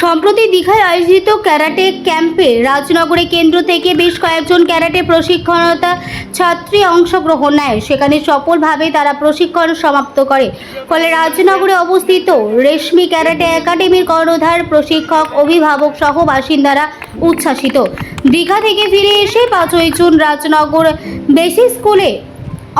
সম্প্রতি দীঘায় আয়োজিত ক্যারাটে ক্যাম্পে রাজনগরে কেন্দ্র থেকে বেশ কয়েকজন ক্যারাটে প্রশিক্ষণতা ছাত্রী অংশগ্রহণ নেয়। সেখানে সফলভাবে তারা প্রশিক্ষণ সমাপ্ত করে। ফলে রাজনগরে অবস্থিত রেশমি ক্যারাটে একাডেমির কর্ণধার, প্রশিক্ষক, অভিভাবক সহ বাসিন্দারা উচ্ছ্বাসিত। দীঘা থেকে ফিরে এসে পাঁচই জুন রাজনগর বেসিক স্কুলে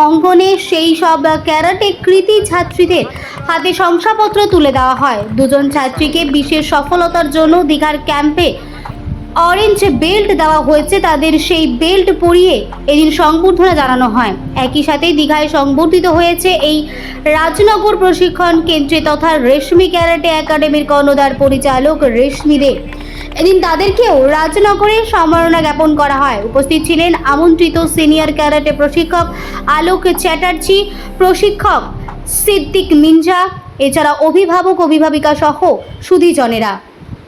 অঙ্গনে সেই সব ক্যারাটে কৃতি ছাত্রীদের হাতে শংসাপত্র তুলে দেওয়া হয়। দুজন ছাত্রীকে বিশেষ সফলতার জন্য দীঘার ক্যাম্পে অরেঞ্জ বেল্ট দেওয়া হয়েছে। তাদের সেই বেল্ট পরিয়ে এদিন সংবর্ধনা জানানো হয়। একই সাথে দীঘায় সংবর্ধিত হয়েছে এই রাজনগর প্রশিক্ষণ কেন্দ্রে তথা রেশমি ক্যারাটে একাডেমির কর্ণধার পরিচালক রেশমি দে এদিন তাদেরকেও রাজনগরে সম্মাননা জ্ঞাপন করা হয়। উপস্থিত ছিলেন আমন্ত্রিত সিনিয়র ক্যারাটে প্রশিক্ষক আলোক চ্যাটার্জি, প্রশিক্ষক সিদ্দিক মিঞ্জা এছাড়া অভিভাবক, অভিভাবিকা সহ সুধীজনেরা।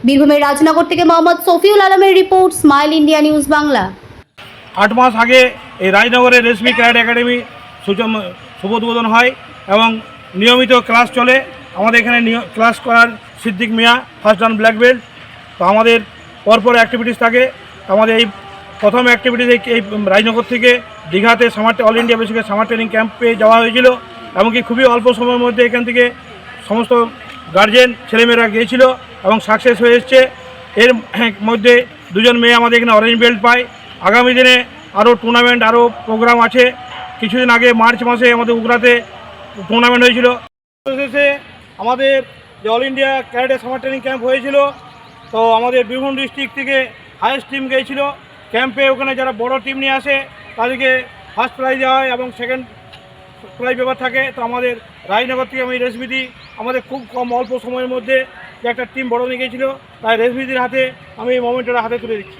বীরভূমের রাজনগর থেকে মোহাম্মদ সফিউল আলমের report, smile India news Bangla. আট মাস আগে এই রাজনগরের রেশমি ক্যারাটে একাডেমি শুভ উদ্বোধন হয় এবং নিয়মিত ক্লাস চলে। আমাদের এখানে ক্লাস করার Siddique Mia first dan black belt তো আমাদের পরপর অ্যাক্টিভিটিস থাকে। আমাদের এই প্রথম অ্যাক্টিভিটিস এই রাজনগর থেকে দীঘাতে সামার অল ইন্ডিয়া বেসিকে সামার ট্রেনিং ক্যাম্পে যাওয়া হয়েছিল। এমনকি খুবই অল্প সময়ের মধ্যে এখান থেকে সমস্ত গার্জেন ছেলেমেয়েরা গিয়েছিল এবং সাকসেস হয়ে এসছে। এর মধ্যে দুজন মেয়ে আমাদের এখানে অরেঞ্জ বেল্ট পায়। আগামী দিনে আরও টুর্নামেন্ট আরও প্রোগ্রাম আছে। কিছুদিন আগে মার্চ মাসে আমাদের উগরাতে টুর্নামেন্ট হয়েছিল। আমাদের যে all India karate summer training camp হয়েছিল। তো আমাদের বীরভূম ডিস্ট্রিক্ট থেকে হায়েস্ট টিম গিয়েছিল। ক্যাম্পে ওখানে যারা বড় টিম নিয়ে আসে, তাদেরকে ফার্স্ট প্রাইজ দেওয়া হয় এবং সেকেন্ড প্রাইজ পেপার থাকে। তো আমাদের রায়নগর থেকে আমি রেশমিদি আমাদের খুব কম অল্প সময়ের মধ্যে যে একটা টিম বড় নিয়ে গিয়েছিল, তাই রেশমিদির হাতে আমি এই মোমেন্টটা হাতে তুলে দিচ্ছি।